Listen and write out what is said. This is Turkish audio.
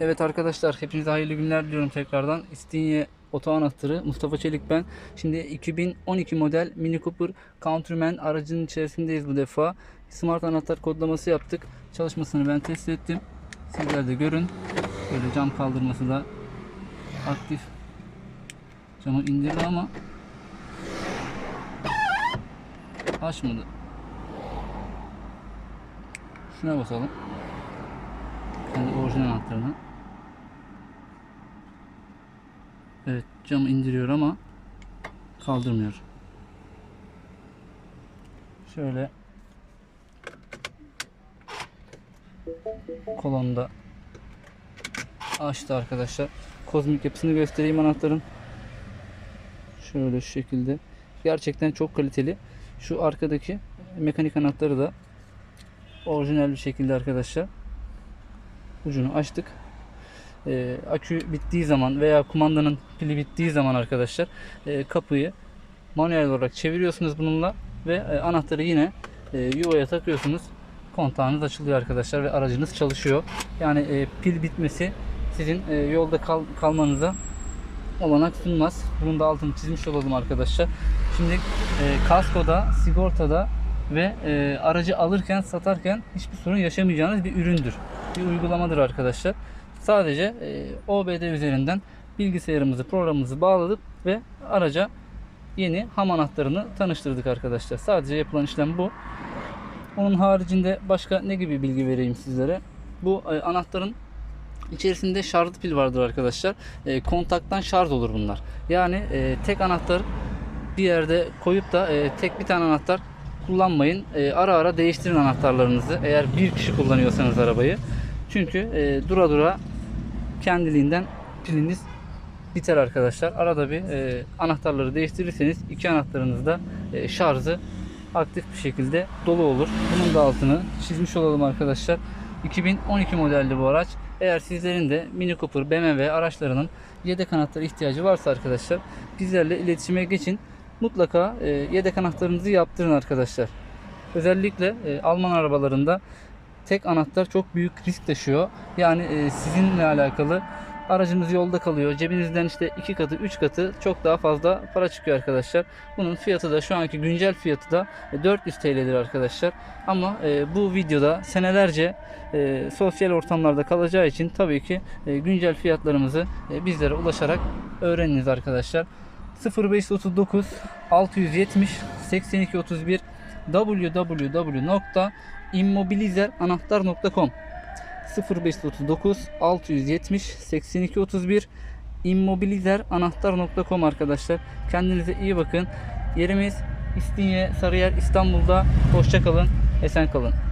Evet arkadaşlar hepinize hayırlı günler diliyorum tekrardan. İstinye Oto Anahtarı Mustafa Çelik ben. Şimdi 2012 model Mini Cooper Countryman aracının içerisindeyiz bu defa. Smart anahtar kodlaması yaptık. Çalışmasını ben test ettim. Sizler de görün. Böyle cam kaldırması da aktif. Camı indirdi ama açmadı. Şuna basalım. Orijinal anahtarına. Evet camı indiriyor ama kaldırmıyor. Şöyle kolonda açtı arkadaşlar. Kozmik yapısını göstereyim anahtarın. Şöyle şu şekilde. Gerçekten çok kaliteli. Şu arkadaki mekanik anahtarı da orijinal bir şekilde arkadaşlar. Ucunu açtık. Ee, akü bittiği zaman veya kumandanın pili bittiği zaman arkadaşlar e, kapıyı manuel olarak çeviriyorsunuz bununla ve e, anahtarı yine e, yuvaya takıyorsunuz. Kontağınız açılıyor arkadaşlar ve aracınız çalışıyor. Yani e, pil bitmesi sizin e, yolda kal- kalmanıza olanak sunmaz. Bunun da altını çizmiş olalım arkadaşlar. Şimdi e, kaskoda, sigortada ve e, aracı alırken, satarken hiçbir sorun yaşamayacağınız bir üründür. Bir uygulamadır arkadaşlar. Sadece e, OBD üzerinden bilgisayarımızı, programımızı bağladık ve araca yeni ham anahtarını tanıştırdık arkadaşlar. Sadece yapılan işlem bu. Onun haricinde başka ne gibi bilgi vereyim sizlere? Bu e, anahtarın içerisinde şarjlı pil vardır arkadaşlar. E, kontaktan şarj olur bunlar. Yani e, tek anahtar bir yerde koyup da e, tek bir tane anahtar kullanmayın. E, ara ara değiştirin anahtarlarınızı. Eğer bir kişi kullanıyorsanız arabayı. Çünkü e, dura dura kendiliğinden piliniz biter arkadaşlar. Arada bir e, anahtarları değiştirirseniz iki anahtarınız da e, şarjı aktif bir şekilde dolu olur. Bunun da altını çizmiş olalım arkadaşlar. 2012 modelli bu araç. Eğer sizlerin de Mini Cooper, BMW araçlarının yedek anahtar ihtiyacı varsa arkadaşlar bizlerle iletişime geçin. Mutlaka e, yedek anahtarınızı yaptırın arkadaşlar. Özellikle e, Alman arabalarında tek anahtar çok büyük risk taşıyor. Yani e, sizinle alakalı aracınız yolda kalıyor. Cebinizden işte iki katı, üç katı çok daha fazla para çıkıyor arkadaşlar. Bunun fiyatı da şu anki güncel fiyatı da e, 400 TL'dir arkadaşlar. Ama e, bu videoda senelerce e, sosyal ortamlarda kalacağı için tabii ki e, güncel fiyatlarımızı e, bizlere ulaşarak öğreniniz arkadaşlar. 0539 670 82 31 www.immobilizeranahtar.com 0539 670 82 31 immobilizeranahtar.com arkadaşlar. Kendinize iyi bakın. Yerimiz İstinye, Sarıyer, İstanbul'da. Hoşça kalın. Esen kalın.